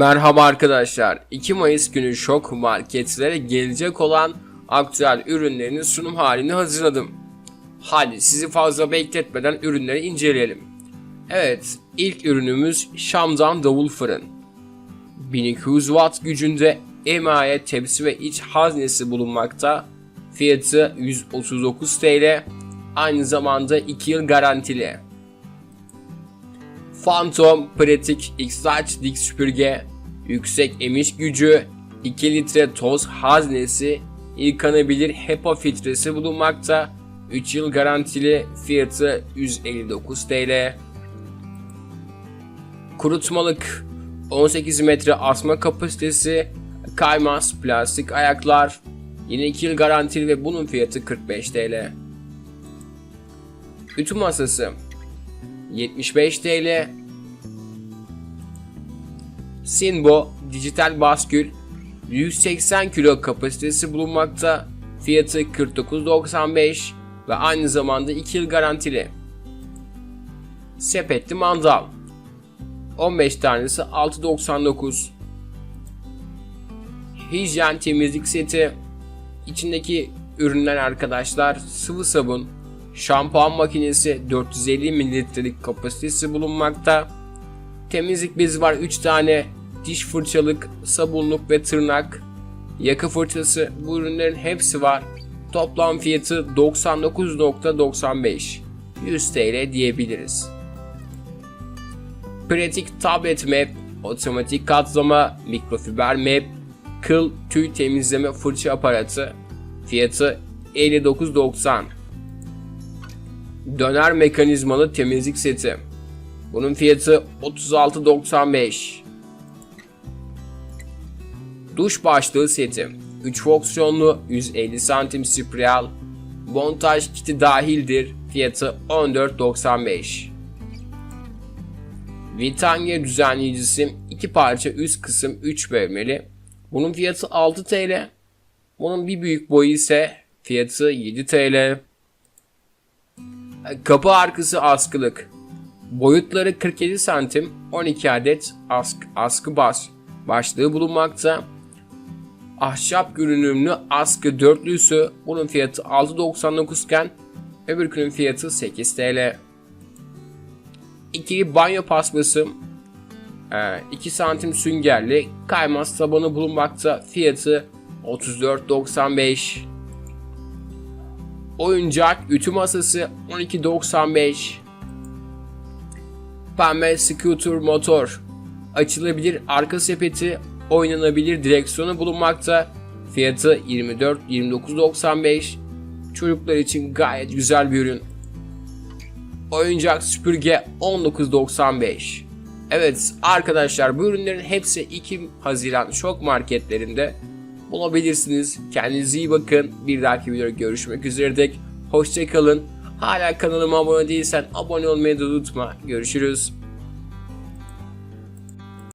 Merhaba arkadaşlar. 2 Mayıs günü şok marketlere gelecek olan aktüel ürünlerin sunum halini hazırladım. Hadi sizi fazla bekletmeden ürünleri inceleyelim. Evet, ilk ürünümüz Şam'dan davul fırın. 1200 watt gücünde emaye tepsi ve iç haznesi bulunmakta. Fiyatı 139 TL. Aynı zamanda 2 yıl garantili. Phantom pratik X-Large dik süpürge, yüksek emiş gücü, 2 litre toz haznesi, yıkanabilir HEPA filtresi bulunmakta, 3 yıl garantili fiyatı 159 TL. Kurutmalık 18 metre asma kapasitesi, kaymaz plastik ayaklar, yine 2 yıl garantili ve bunun fiyatı 45 TL. Ütü masası 75 TL. Sinbo dijital baskül 180 kilo kapasitesi bulunmakta. Fiyatı 49.95 ve aynı zamanda 2 yıl garantili. Sepetli mandal 15 tanesi 6.99 Hijyen temizlik seti içindeki ürünler arkadaşlar sıvı sabun, şampuan makinesi 450 mililitrelik kapasitesi bulunmakta. Temizlik bezi var 3 tane, diş fırçalık, sabunluk ve tırnak, yakı fırçası bu ürünlerin hepsi var. Toplam fiyatı 99.95 100 TL diyebiliriz. Pratik tablet map, otomatik katlama, mikrofiber map, kıl tüy temizleme fırça aparatı. Fiyatı 59.90. Döner mekanizmalı temizlik seti. Bunun fiyatı 36.95. Duş başlığı seti. 3 fonksiyonlu 150 santim spiral. Montaj kiti dahildir. Fiyatı 14.95. Vitanya düzenleyicisi 2 parça üst kısım 3 bölmeli. Bunun fiyatı 6 TL. Bunun bir büyük boyu ise fiyatı 7 TL. Kapı arkası askılık. Boyutları 47 santim 12 adet ask, askı bas başlığı bulunmakta. Ahşap görünümlü askı dörtlüsü bunun fiyatı 6.99 iken öbürkünün fiyatı 8 TL. İkili banyo paspası 2 santim süngerli kaymaz tabanı bulunmakta fiyatı 34.95 Oyuncak ütü masası 12.95 Pembe scooter motor. Açılabilir arka sepeti Oynanabilir direksiyonu bulunmakta. Fiyatı 24-29.95 Çocuklar için gayet güzel bir ürün. Oyuncak süpürge 19.95 Evet arkadaşlar bu ürünlerin hepsi 2 Haziran şok marketlerinde bulabilirsiniz. Kendinize iyi bakın. Bir dahaki videoda görüşmek üzere dek. Hoşçakalın. Hala kanalıma abone değilsen abone olmayı da unutma. Görüşürüz.